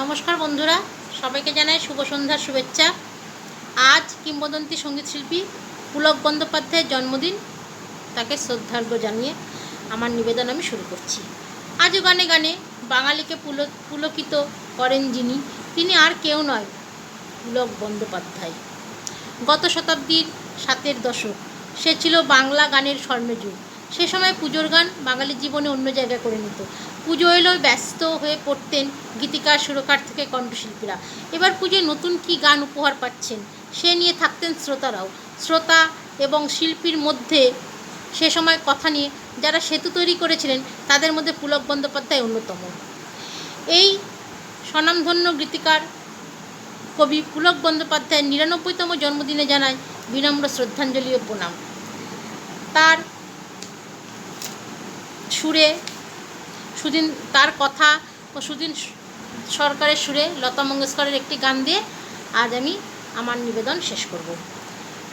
নমস্কার বন্ধুরা, সবাইকে জানাই শুভ সন্ধ্যার শুভেচ্ছা। আজ কিংবদন্তি সংগীত শিল্পী পুলক বন্দ্যোপাধ্যায়ের জন্মদিন, তাকে শ্রদ্ধার্ঘ জানিয়ে আমার নিবেদন আমি শুরু করছি। আজও গানে গানে বাঙালিকে পুল পুলকিত করেন যিনি, তিনি আর কেউ নয়, পুলক বন্দ্যোপাধ্যায়। গত শতাব্দীর সাতের দশক, সে ছিল বাংলা গানের স্বর্ণযুগ। সে সময় পুজোর গান বাঙালির জীবনে অন্য জায়গা করে নিত। পুজো এলেও ব্যস্ত হয়ে পড়তেন গীতিকার, সুরকার থেকে কণ্ঠশিল্পীরা। এবার পুজোয় নতুন কি গান উপহার পাচ্ছেন, সে নিয়ে থাকতেন শ্রোতারাও। শ্রোতা এবং শিল্পীর মধ্যে সে সময় কথা নিয়ে যারা সেতু তৈরি করেছিলেন, তাদের মধ্যে পুলক বন্দ্যোপাধ্যায় অন্যতম। এই স্বনামধন্য গীতিকার কবি পুলক বন্দ্যোপাধ্যায়ের নিরানব্বইতম জন্মদিনে জানায় বিনম্র শ্রদ্ধাঞ্জলি ও প্রণাম। তার সুরে, সুদিন তার কথা ও সুদিন সরকারের সুরে লতা মঙ্গেশকরের একটি গান দিয়ে আজ আমি আমার নিবেদন শেষ করব।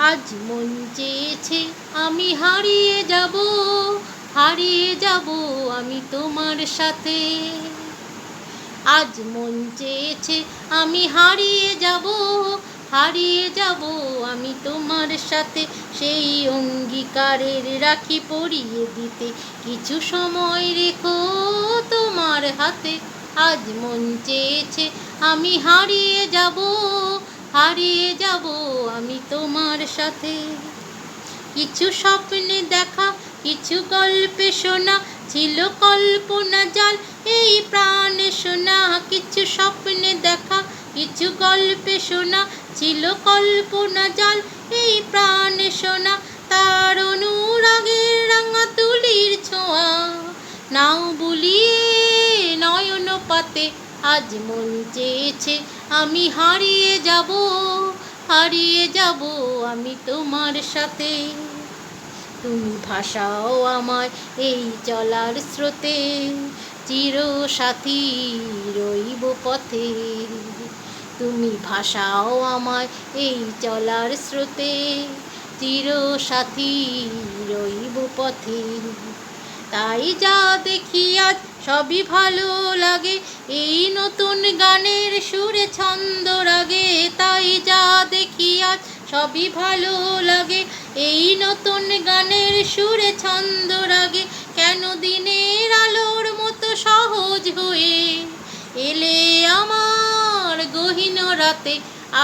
আজ মন চেয়েছে আমি হারিয়ে যাব হারিয়ে যাব আমি তোমার সাথে। আজ মন চেয়েছে আমি হারিয়ে যাব হারিয়ে যাব আমি তোমার সাথে। সেই অঙ্গীকারের রাখি পরিয়ে দিতে কিছু সময় রেখো তোমার হাতে। আজ মন চেয়েছে আমি হারিয়ে যাব হারিয়ে যাব আমি তোমার সাথে। কিছু স্বপ্নে দেখা, কিছু গল্পে শোনা, ছিল কল্পনা জাল, এই প্রাণে শোনা। কিছু স্বপ্নে দেখা কিছু গল্পে শোনা, ছিল কল্পনা জাল, এই প্রাণে শোনা, তার অনুরাগের রাঙা তুলির ছোঁয়া। নাও বুলিয়ে নয়ন পাতে, আজ মন চেয়েছে আমি হারিয়ে যাব হারিয়ে যাব আমি তোমার সাথে। তুমি ভাষাও আমায় এই চলার স্রোতে চির সাথী রইব পথে। তুমি ভাষাও আমায় এই চলার স্রোতে। চির সাথী রইব পথে। তাই যা দেখি আজ সবই ভালো লাগে। এই নতুন গানের সুরে ছন্দ রাগে। তাই যা দেখি আজ সবই ভালো লাগে। এই নতুন গানের সুরে ছন্দ আমার গহীন রাতে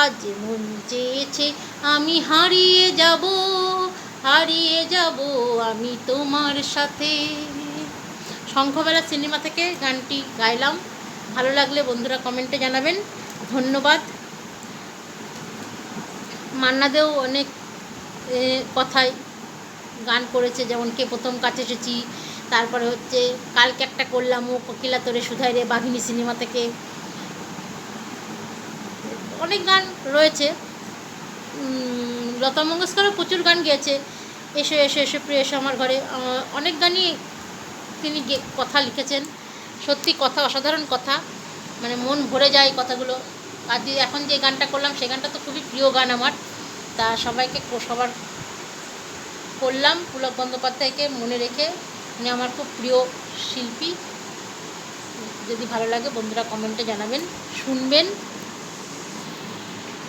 আজ মন চেয়েছে, আমি হারিয়ে যাব হারিয়ে যাব আমি তোমার সাথে। শঙ্খবেলা সিনেমা থেকে গানটি গাইলাম। ভালো লাগলে বন্ধুরা কমেন্টে জানাবেন। ধন্যবাদ। মান্নাদেও অনেক কথায় গান করেছে, যেমন কে প্রথম কাছে এসেছি, তারপরে হচ্ছে কালকে একটা করলাম, ও কোকিলা তোরে সুধাই রে বাঘিনী সিনেমা থেকে। অনেক গান রয়েছে। লতা মঙ্গেশকরও প্রচুর গান গেয়েছে। এসো এসো এসো, প্রিয় এসো আমার ঘরে। অনেক গানই তিনি কথা লিখেছেন। সত্যি কথা, অসাধারণ কথা। মানে মন ভরে যায় কথাগুলো। আর যে এখন যে গানটা করলাম, সে গানটা তো খুবই প্রিয় গান আমার। তা সবাইকে সবার করলাম। পুলক বন্দ্যোপাধ্যায়কে মনে রেখে উনি আমার খুব প্রিয় শিল্পী। যদি ভালো লাগে বন্ধুরা কমেন্টে জানাবেন। শুনবেন।